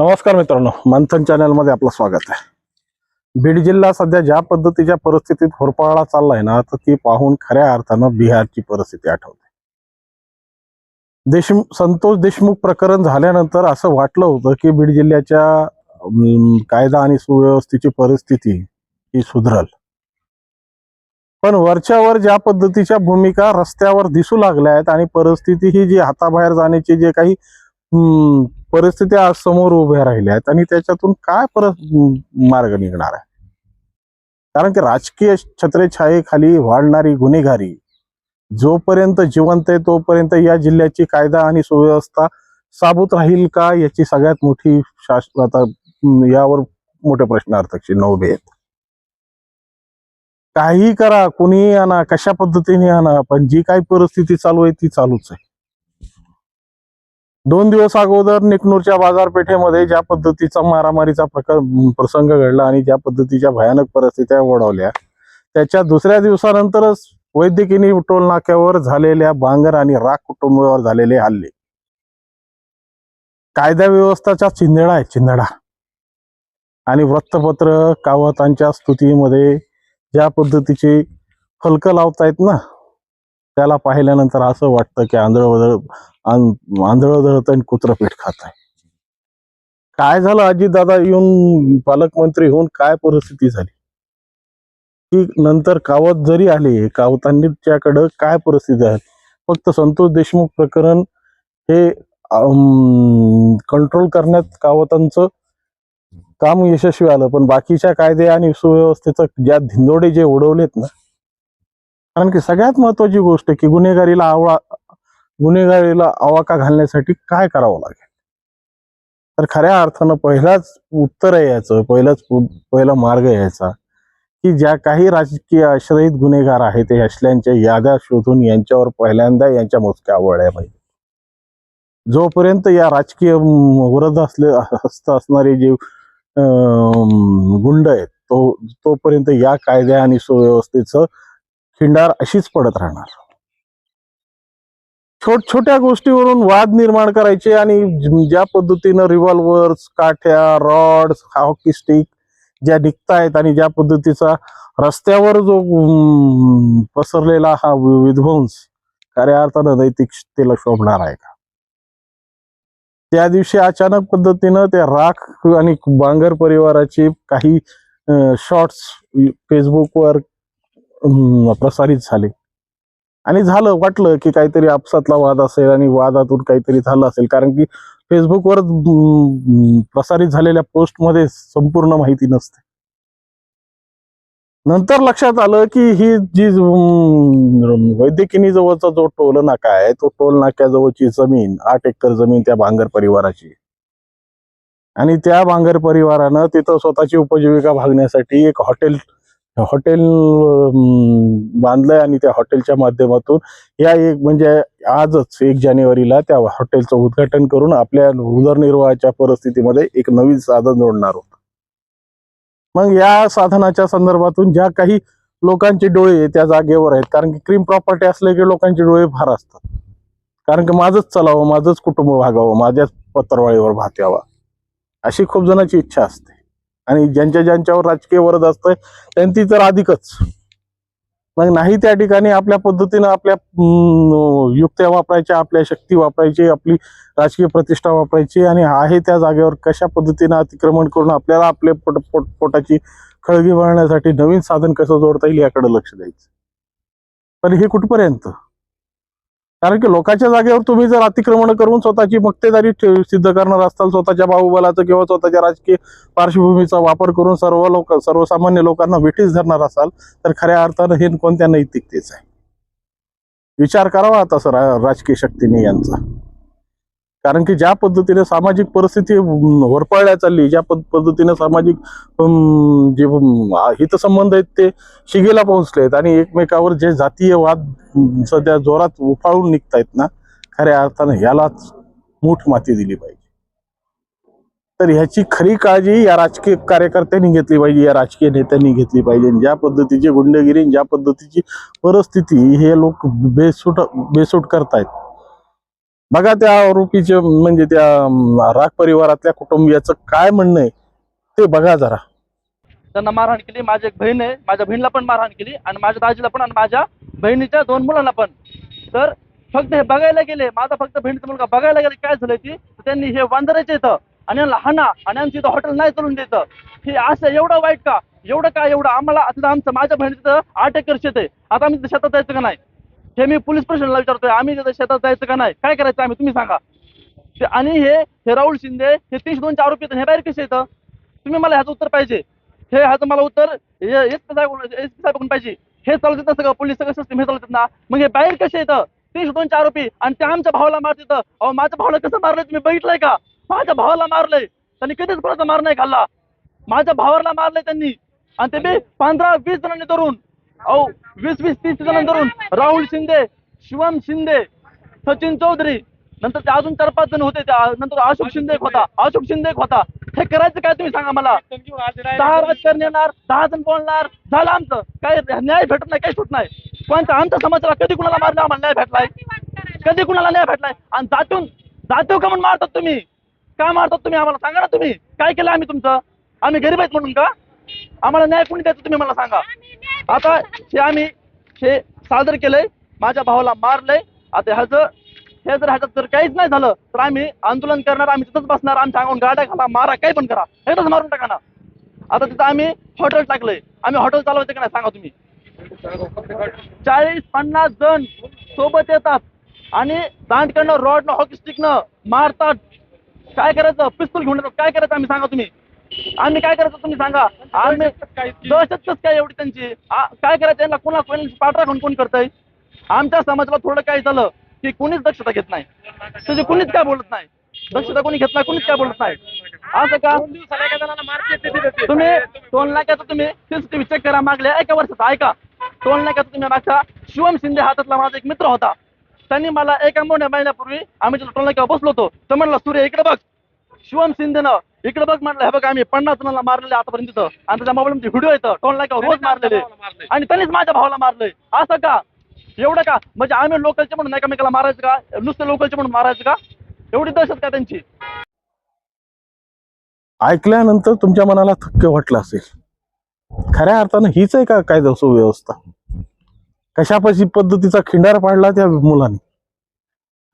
नमस्कार मित्रांनो मंथन चॅनलमध्ये आपलं स्वागत आहे. बीड जिल्हा सध्या ज्या पद्धतीच्या परिस्थितीत होरपाळा चाललाय ना तर ती पाहून खऱ्या अर्थानं बिहारची परिस्थिती आठवते. देशमुख संतोष देशमुख प्रकरण झाल्यानंतर असं वाटलं होतं की बीड जिल्ह्याच्या कायदा आणि सुव्यवस्थेची परिस्थिती ही सुधरल. पण वरच्यावर ज्या पद्धतीच्या भूमिका रस्त्यावर दिसू लागल्या आहेत आणि परिस्थिती ही जी हाताबाहेर जाण्याची जे काही हम्म, परिस्थिती आज समोर उभ्या राहिल्या आहेत आणि त्याच्यातून काय परत मार्ग निघणार आहे? कारण की राजकीय छत्रेछायेखाली वाढणारी गुन्हेगारी जोपर्यंत जिवंत आहे तोपर्यंत या जिल्ह्याची कायदा आणि सुव्यवस्था साबूत राहील का याची सगळ्यात मोठी शास्त्र आता यावर मोठे प्रश्नार्थक चिन्ह उभे आहेत. काही करा कुणीही आणा कशा पद्धतीने आणा पण जी काही परिस्थिती चालू आहे ती चालूच आहे. दोन दिवस अगोदर निकनूरच्या बाजारपेठेमध्ये ज्या पद्धतीचा मारामारीचा प्रकार प्रसंग घडला आणि ज्या पद्धतीच्या भयानक परिस्थित्या ओढवल्या त्याच्या दुसऱ्या दिवसानंतरच वैद्यकीय टोल नाक्यावर झालेल्या बांगर आणि राख कुटुंबावर झालेले हल्ले. कायदा व्यवस्थाचा चिंधडा आहे चिंधडा. आणि वृत्तपत्र कावतांच्या स्तुतीमध्ये ज्या पद्धतीचे फलकं लावतायत ना त्याला पाहिल्यानंतर असं वाटतं की आंधळ आंधळं आणि कुत्र पीठ खात आहे. काय झालं? अजित दादा येऊन पालकमंत्री होऊन काय परिस्थिती झाली? की नंतर कावत जरी आले कावतांच्याकडं काय परिस्थिती आहे? फक्त संतोष देशमुख प्रकरण हे कंट्रोल करण्यात कावतांचं काम यशस्वी आलं. पण बाकीच्या कायदे आणि सुव्यवस्थेचं ज्या धिंदोडे जे उडवलेत ना कारण की सगळ्यात महत्वाची गोष्ट की गुन्हेगारीला आवळा गुन्हेगारीला आवाका घालण्यासाठी काय करावं लागेल? तर खऱ्या अर्थानं पहिलाच उत्तर आहे याचं पहिलाच पहिला मार्ग यायचा की ज्या काही राजकीय आश्रयित गुन्हेगार आहेत ते असल्यांच्या याद्या शोधून यांच्यावर पहिल्यांदा यांच्या मोजक्या आवडल्या पाहिजे. जोपर्यंत या राजकीय अं, असले हस्त असणारे जे अं, गुंड आहेत तो तोपर्यंत या कायद्या आणि सुव्यवस्थेचं खिंडार अशीच पडत राहणार. छोट छोट्या गोष्टीवरून वाद निर्माण करायचे आणि ज्या पद्धतीनं रिव्हॉल्वर्स काठ्या रॉड्स हॉकी स्टिक ज्या निघतायत आणि ज्या पद्धतीचा रस्त्यावर जो पसरलेला हा विध्वंस खऱ्या अर्थानं नैतिकतेला शोभणार आहे का? त्या दिवशी अचानक पद्धतीनं त्या राख आणि बांगर परिवाराचे काही शॉर्ट्स फेसबुकवर प्रसारित झाले. आणि झालं वाटलं की काहीतरी आपसातला वाद असेल आणि वादातून काहीतरी झालं असेल. कारण की फेसबुकवर प्रसारित झालेल्या पोस्टमध्ये संपूर्ण माहिती नसते. नंतर लक्षात आलं की ही जी वैद्यकिनी जवळचा जो टोल नाका आहे तो टोल नाक्याजवळची जमीन आठ एकर जमीन त्या भांगर परिवाराची आणि त्या भांगर परिवारानं तिथं स्वतःची उपजीविका भागण्यासाठी एक हॉटेल हॉटेल बांधलंय आणि त्या हॉटेलच्या माध्यमातून या एक म्हणजे आजच एक जानेवारीला त्या हॉटेलचं उद्घाटन करून आपल्या उदरनिर्वाहाच्या परिस्थितीमध्ये एक नवीन साधन जोडणार होतं. मग या साधनाच्या संदर्भातून ज्या काही लोकांचे डोळे त्या जागेवर आहेत कारण की क्रीम प्रॉपर्टी असले की लोकांचे डोळे फार असतात. कारण की माझंच चलावं माझंच कुटुंब भागावं माझ्याच पत्रवाळीवर भात यावा अशी खूप जणांची इच्छा असते. आणि ज्यांच्या ज्यांच्यावर राजकीय वरद असतंय त्यांची तर अधिकच. मग नाही त्या ठिकाणी आपल्या पद्धतीनं आपल्या युक्त्या वापरायच्या आपल्या शक्ती वापरायची आपली राजकीय प्रतिष्ठा वापरायची आणि आहे त्या जागेवर कशा पद्धतीनं अतिक्रमण करून आपल्याला आपल्या पोट पोट पोटाची खळगी भरण्यासाठी नवीन साधन कसं जोडता येईल याकडे लक्ष द्यायचं. पण हे कुठपर्यंत? कारण की लोकांच्या जागेवर तुम्ही जर अतिक्रमण करून स्वतःची मक्तेदारी सिद्ध करणार असाल स्वतःच्या बाहुबलाचा किंवा स्वतःच्या राजकीय पार्श्वभूमीचा वापर करून सर्व लोक सर्वसामान्य लोकांना विठीस धरणार असाल तर खऱ्या अर्थानं हे कोणत्या नैतिकतेच आहे? विचार करावा आता सर राजकीय शक्तीने यांचा. कारण की ज्या पद्धतीने सामाजिक परिस्थिती होरपाळल्या होरपळल्या चालली ज्या पद्धतीने सामाजिक जे हितसंबंध आहेत ते शिगेला पोहोचले आहेत आणि एकमेकावर जे जातीय वाद सध्या जोरात उफाळून निघतायत ना खऱ्या अर्थानं यालाच मूठ माती दिली पाहिजे. तर ह्याची खरी काळजी या राजकीय कार्यकर्त्यांनी घेतली पाहिजे या राजकीय नेत्यांनी घेतली पाहिजे. ज्या पद्धतीची गुंडगिरी ज्या पद्धतीची परिस्थिती हे लोक बेसूट बेसूट करतायत. बघा त्या आरोपीचे म्हणजे त्या राग परिवारातल्या कुटुंबियाचं काय म्हणणं आहे ते बघा जरा. त्यांना मारहाण केली माझी एक बहीण आहे माझ्या बहिणीला पण मारहाण केली आणि माझ्या दाजीला पण आणि माझ्या बहिणीच्या दोन मुलांना पण. तर फक्त हे बघायला गेले माझा फक्त बहिणीचा मुलगा बघायला गेले काय झालं ती त्यांनी हे वांदरायचे इथं आणि यांना हाना आणि आमची इथं हॉटेल नाही चालून देत. हे असं एवढं वाईट का? एवढं का एवढं? आम्हाला आता आमचं माझ्या बहिणीचं आठ एकर शेत आहे. आता आम्ही शेतात जायचं का नाही? हे मी पोलीस स्टेशनला विचारतोय आम्ही शेतात जायचं का नाही? काय करायचं आम्ही? तुम्ही सांगा. ते- आणि हे हे राहुल शिंदे हे तीनशे दोनचे आरोपी हे बाहेर कसे येतं? तुम्ही मला ह्याचं उत्तर पाहिजे. हे ह्याचं मला उत्तर एस पी साहेब पाहिजे. हे चालवतात सगळं पोलीस सगळं सिस्टम हे चालवतात ना? मग हे बाहेर कसे येतं? तीनशे दोनचे आरोपी आणि ते आमच्या भावाला मारत येतं अहो माझ्या भावाला कसं मारलंय? तुम्ही बघितलंय का? माझ्या भावाला मारलंय. त्यांनी कधीच कोणाचा मार नाही खाल्ला. माझ्या भावाला मारलंय त्यांनी. आणि ते बी पंधरा वीस जणांनी धरून. अहो वीस वीस तीस जणांनी धरून राहुल शिंदे शिवम शिंदे सचिन चौधरी नंतर ते अजून चार पाच जण होते त्या नंतर अशोक शिंदे एक होता अशोक शिंदे एक होता. हे करायचं काय तुम्ही सांगा मला? दहा राजकारणी येणार दहा जण बोलणार झालं आमचं. काय न्याय भेटत नाही काही सुट नाही. कोणत्या आमच्या समाजाला कधी कुणाला मारलं आम्हाला न्याय भेटलाय? कधी कुणाला न्याय भेटलाय? आणि जातून जातो का म्हणून मारतात तुम्ही? का मारतात तुम्ही? आम्हाला सांगा ना तुम्ही. काय केलं आम्ही तुमचं? आम्ही गरीब आहेत म्हणून का? आम्हाला न्याय कोणी द्यायचं तुम्ही मला सांगा. आता हे आम्ही हे सादर केलंय माझ्या भावाला मारलंय. आता ह्याचं हे जर ह्याच्यात जर काहीच नाही झालं तर आम्ही आंदोलन करणार आम्ही तिथंच बसणार आमच्या अंगावर गाड्या घाला मारा काही पण करा. हेच मारून टाका ना? आता तिथं आम्ही हॉटेल टाकलंय. आम्ही हॉटेल चालवायचं का नाही सांगा तुम्ही? चाळीस पन्नास जण सोबत येतात. आणि दांडकडनं रॉडनं हॉकी स्टिकनं मारतात. काय करायचं? पिस्तूल घेऊन येतात. काय करायचं आम्ही सांगा तुम्ही? आम्ही काय करायचं तुम्ही सांगा. आम्ही दहशतच काय एवढी त्यांची? काय करायचं? यांना कोणा कोणी पाठराखून कोण करतंय? आमच्या समाजाला थोडं काय झालं की कोणीच दक्षता घेत नाही. तुझी कोणीच काय बोलत नाही? दक्षता कोणी घेत नाही कोणीच काय बोलत नाही. असं का? तुम्ही टोल नाक्याचं तुम्ही? सीसीटीव्ही चेक करा मागल्या एका वर्षाचा ऐका. टोल नाक्याचं तुम्ही मागच्या शिवम शिंदे हातातला माझा एक मित्र होता. त्यांनी मला एका मोठ्या महिन्यापूर्वी आम्ही तिथं टोल नाक्यावर बसलो होतो. तर म्हणलं सूर्य इकडे बघ. शिवम शिंदेनं इकडे बघ म्हणलं हे बघ आम्ही पन्नास जणांना मारलेले आतापर्यंत तिथं. आणि त्याच्या मोबाईल व्हिडिओ येतं टोल नाक्यावर रोज मारलेले. आणि त्यांनीच माझ्या भावाला मारलंय. असं का? एवढं का? म्हणजे आम्ही लोकलचे म्हणून एकामेकाला मारायचं का? नुसतं लोकलचे म्हणून मारायचं का? एवढी दहशत का त्यांची? ऐकल्यानंतर तुमच्या मनाला थक्क वाटलं असेल. खऱ्या अर्थानं हीच आहे का कायदा सुव्यवस्था? कशापाशी पद्धतीचा खिंडार पाडला त्या मुलाने?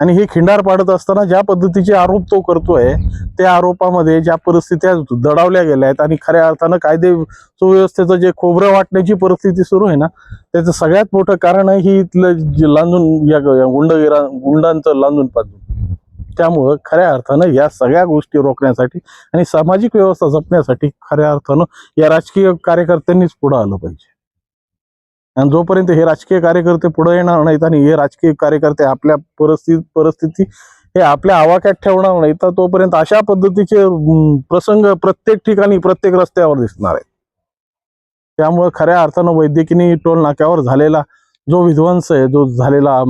आणि हे खिंडार पाडत असताना ज्या पद्धतीचे आरोप तो करतोय त्या आरोपामध्ये ज्या परिस्थित्या दडावल्या गेल्या आहेत आणि खऱ्या अर्थानं कायदे सुव्यवस्थेचं जे खोबरं वाटण्याची परिस्थिती सुरू आहे ना त्याचं सगळ्यात मोठं कारण आहे ही इथलं लांजून या गुंडगिरा गुंडांचं लांजून पाजून. त्यामुळं खऱ्या अर्थानं या सगळ्या गोष्टी रोखण्यासाठी आणि सामाजिक व्यवस्था जपण्यासाठी खऱ्या अर्थानं या राजकीय कार्यकर्त्यांनीच पुढं आलं पाहिजे. आणि जोपर्यंत हे राजकीय कार्यकर्ते पुढे येणार नाहीत आणि हे राजकीय कार्यकर्ते आपल्या परिस्थिती परिस्थिती हे आपल्या आवाक्यात ठेवणार नाही तर तोपर्यंत अशा पद्धतीचे प्रसंग प्रत्येक ठिकाणी प्रत्येक रस्त्यावर दिसणार आहेत. त्यामुळे खऱ्या अर्थानं वैद्यकीय टोल नाक्यावर झालेला जो विध्वंस आहे जो झालेला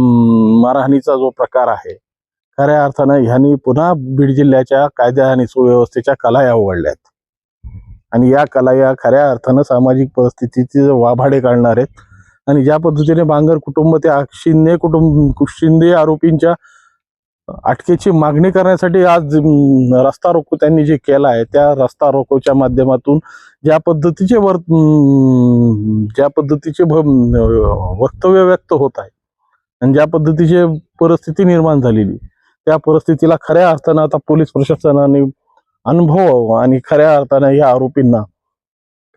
मारहाणीचा जो प्रकार आहे खऱ्या अर्थानं ह्यांनी पुन्हा बीड जिल्ह्याच्या कायद्या आणि सुव्यवस्थेच्या कलाया उघडल्यात. आणि या कलाया खऱ्या अर्थानं सामाजिक परिस्थितीचे वाभाडे काढणार आहेत. आणि ज्या पद्धतीने बांगर कुटुंब त्या शिंदे कुटुंब शिंदे आरोपींच्या अटकेची मागणी करण्यासाठी आज रस्ता रोको त्यांनी जे केला आहे त्या रस्ता रोकोच्या माध्यमातून ज्या पद्धतीचे वर ज्या पद्धतीचे वक्तव्य व्यक्त होत आहे आणि ज्या पद्धतीची परिस्थिती निर्माण झालेली त्या परिस्थितीला खऱ्या अर्थानं आता पोलीस प्रशासनाने अनुभवावं आणि खऱ्या अर्थानं या आरोपींना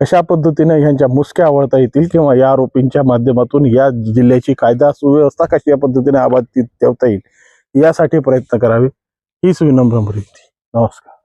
कशा पद्धतीने ह्यांच्या मुसक्या आवळता येतील किंवा या आरोपींच्या माध्यमातून या जिल्ह्याची कायदा सुव्यवस्था कशा पद्धतीने आबाधित ठेवता येईल यासाठी प्रयत्न करावे. हीच विनम्र विनंती नमस्कार.